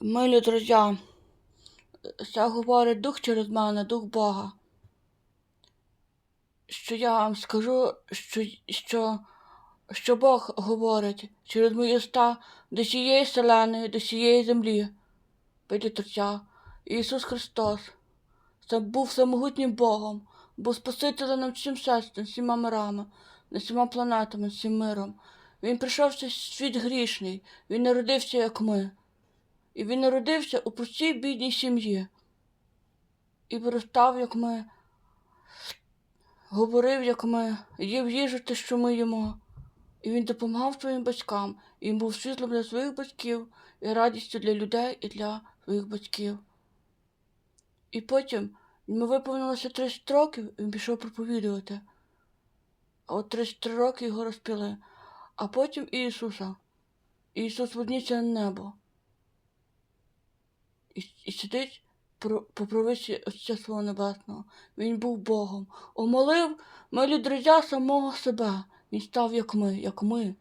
Милі друзі, це говорить дух через мене, дух Бога. Що я вам скажу, що, що, що Бог говорить через мої уста до цієї селени, до цієї землі. Друзі, Ісус Христос це був самогутнім Богом, був Спасителем над всім всесвітом, всіма мирами, над всіма планетами, всім миром. Він прийшов в світ грішний, він народився, як ми. І він народився у простій бідній сім'ї. І виростав, як ми, говорив, як ми, їв їжу те, що ми їмо. І він допомагав своїм батькам. І він був світлом для своїх батьків і радістю для людей і для своїх батьків. І потім йому виповнилося 30 років, і він пішов проповідувати. А от 33 роки його розпіли. А потім Ісуса. Ісус водніться на небо і, і сидить про- по правиці Отця свого Небесного. Він був Богом. Омолив милі друзі самого себе. Він став як ми, як ми.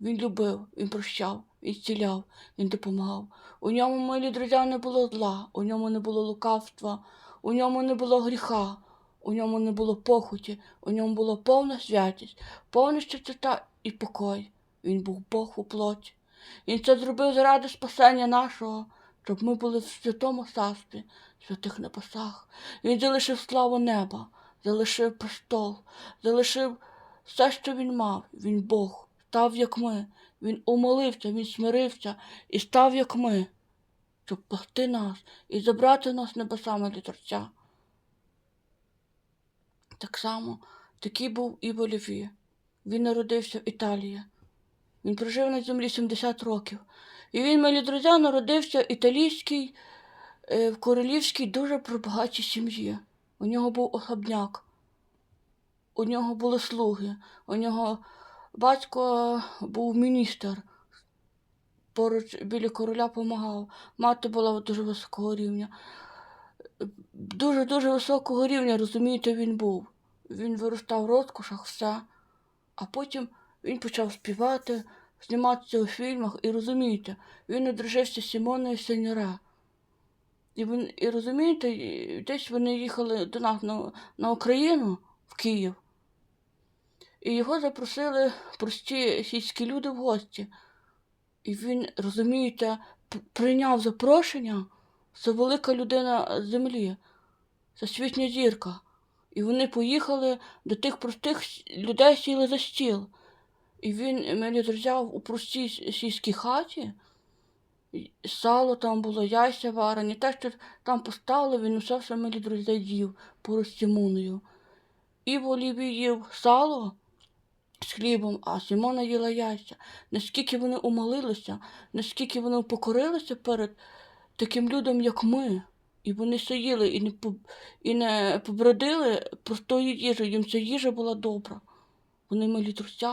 Він любив, він прощав, він зціляв, він допомагав. У ньому, милі друзі, не було зла, у ньому не було лукавства, у ньому не було гріха, у ньому не було похоті, у ньому була повна святість, повна чистота і покой. Він був Бог у плоті. Він це зробив заради спасення нашого, щоб ми були в святому царстві, святих небесах. Він залишив славу неба, залишив престол, залишив все, що він мав. Він Бог, став як ми. Він умолився, він смирився і став як ми, щоб плахти нас і забрати нас небесами для Творця. Так само такий був і Боліві. Він народився в Італії. Він прожив на землі 70 років. І він, милі друзі, народився в італійській, е, в королівській дуже прибагатій сім'ї. У нього був особняк, у нього були слуги, у нього батько був міністр, поруч біля короля помагав. Мати була дуже високого рівня. Дуже-дуже високого рівня, розумієте, він був. Він виростав в розкошах, все. А потім він почав співати, зніматися у фільмах, і розумієте, він одружився з Сімоною Сеньоре. І, і розумієте, десь вони їхали до нас на, на Україну, в Київ. І його запросили прості сільські люди в гості. І він, розумієте, прийняв запрошення. Це велика людина землі, це світня зірка. І вони поїхали до тих простих людей сіли за стіл. І він мене взяв у простій сільській хаті. Сало там було, яйця варені, те, що там поставили, він усе все милі друзі їв поруч Сімоною. І Воліві їв сало з хлібом, а Сімона їла яйця. Наскільки вони умолилися, наскільки вони покорилися перед таким людям, як ми. І вони сиділи і не, і не побродили простою їжею, їм ця їжа була добра. Вони милі друзі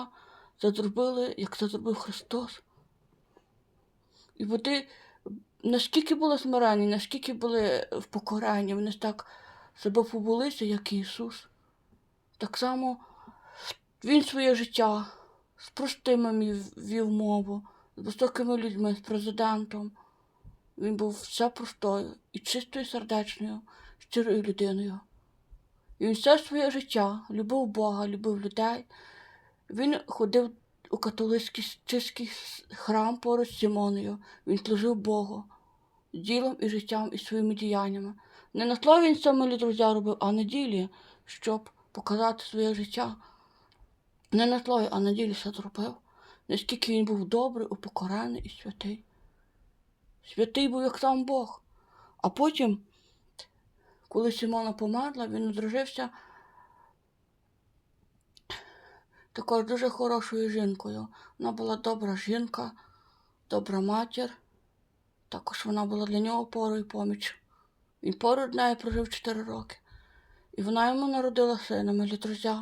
це зробили, як це зробив Христос. І вони наскільки були смирені, наскільки були в покоренні, вони так себе побулися, як Ісус. Так само Він своє життя з простими вів мову, з високими людьми, з президентом. Він був все простою і чистою сердечною, щирою людиною. І він все своє життя любив Бога, любив людей. Він ходив у католицький храм поруч з Сімоною. Він служив Богу ділом і життям і своїми діяннями. Не на слові він це милі друзі робив, а на ділі, щоб показати своє життя. Не на слові, а на ділі все зробив. Наскільки він був добрий, упокорений і святий. Святий був як сам Бог. А потім, коли Сімона померла, він одружився також дуже хорошою жінкою. Вона була добра жінка, добра матір. Також вона була для нього опорою і поміч. Він поруч нею прожив 4 роки. І вона йому народила сина, милі друзі.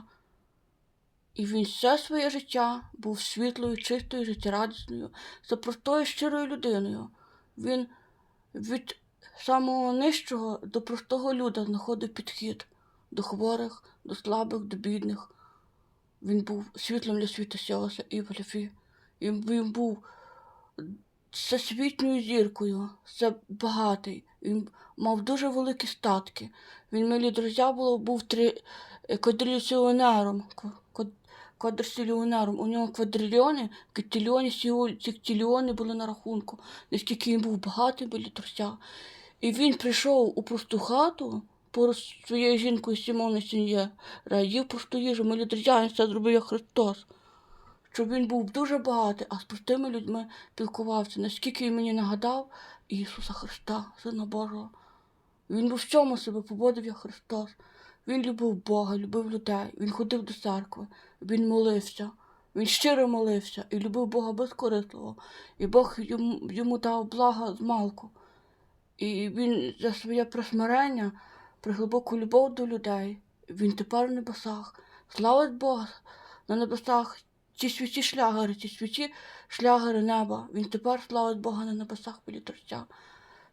І він все своє життя був світлою, чистою, життєрадісною, за простою щирою людиною. Він від самого нижчого до простого люда знаходив підхід до хворих, до слабих, до бідних. Він був світлом для світу Сіоса і Валіфі. І він був всесвітньою зіркою, це багатий. Він мав дуже великі статки. Він, милі друзі, було, був три, е, квадрильйонером. ква- квад- Квадрильйонером. У нього квадрильйони, катильйони, сектильйони були на рахунку. Наскільки він був багатий, були друзі. І він прийшов у просту хату поруч своєю жінкою Сімоною Сін'єра, їв просту їжу, милі друзі, це зробив як Христос щоб він був дуже багатий, а з простими людьми спілкувався, наскільки він мені нагадав Ісуса Христа, Сина Божого. Він був в цьому себе поводив як Христос. Він любив Бога, любив людей, він ходив до церкви, він молився, він щиро молився і любив Бога безкорисливо. І Бог йому, йому дав блага з. І він за своє присмирення, приглибоку любов до людей. Він тепер в небесах. Славить Бога на небесах ці святі шлягери, ці святі шлягери неба. Він тепер славить Бога на небесах біля Творця.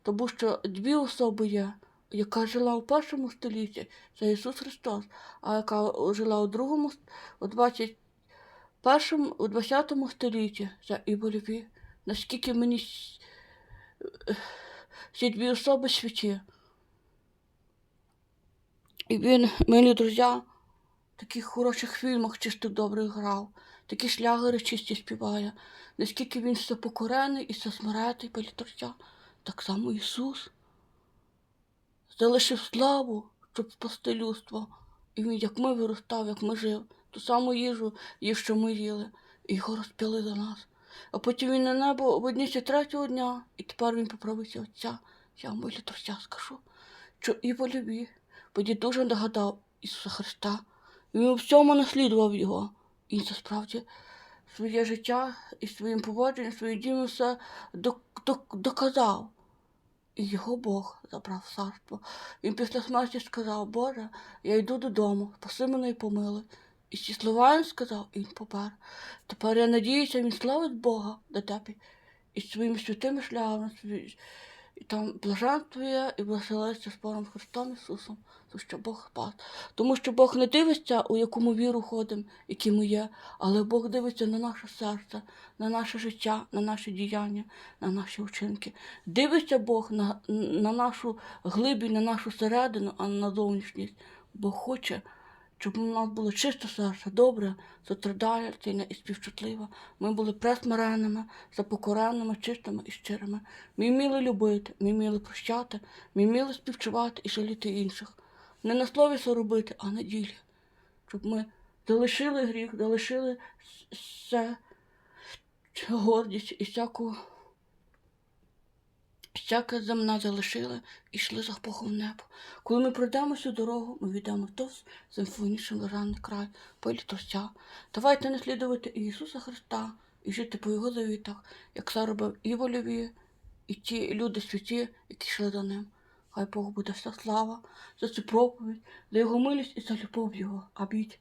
Тому що дві особи є, яка жила у першому столітті, це Ісус Христос, а яка жила у другому, у 21, у 20 столітті, це Іво Львів. Наскільки мені е, ці дві особи святі. І він, милі друзі, в таких хороших фільмах чисто добрих грав, такі шлягери чисті співає. Наскільки він все покорений і все смиретий політорця, так само Ісус залишив славу, щоб спасти людство. І він, як ми виростав, як ми жив, ту саму їжу їв, що ми їли, і його розп'яли за нас. А потім він на небо в третього дня, і тепер він поправиться Отця. Я вам політорця скажу, що і по любі, бо дуже нагадав Ісуса Христа. Він у всьому наслідував його. І це справді своє життя і своїм поводженням, своїм дієм все док- док- доказав. І його Бог забрав царство. Він після смерті сказав, Боже, я йду додому, спаси мене і помилуй. І ці слова він сказав, і він помер. Тепер я надіюся, він славить Бога до тебе і своїми святими шляхами, і там блаженствує і веселиться з Богом Христом Ісусом, тому що Бог спас. Тому що Бог не дивиться, у якому віру ходимо, які ми є, але Бог дивиться на наше серце, на наше життя, на наші діяння, на наші вчинки. Дивиться Бог на, на нашу глибінь, на нашу середину, а не на зовнішність. Бог хоче, щоб у нас було чисте серце, добре, сострадательне і співчутливе. Ми були пресмиренними, запокореними, чистими і щирими. Ми вміли любити, ми вміли прощати, ми вміли співчувати і жаліти інших. Не на слові це робити, а на ділі. Щоб ми залишили гріх, залишили все гордість і всяку всяке земне залишили і йшли за Богом в небо. Коли ми пройдемо цю дорогу, ми війдемо в той симфонічний блаженний край, полі Творця. Давайте наслідувати Ісуса Христа і жити по Його завітах, як це робив і вольові, і ті люди святі, які йшли за ним. Хай Богу буде вся слава за цю проповідь, за його милість і за любов Його. Абіть.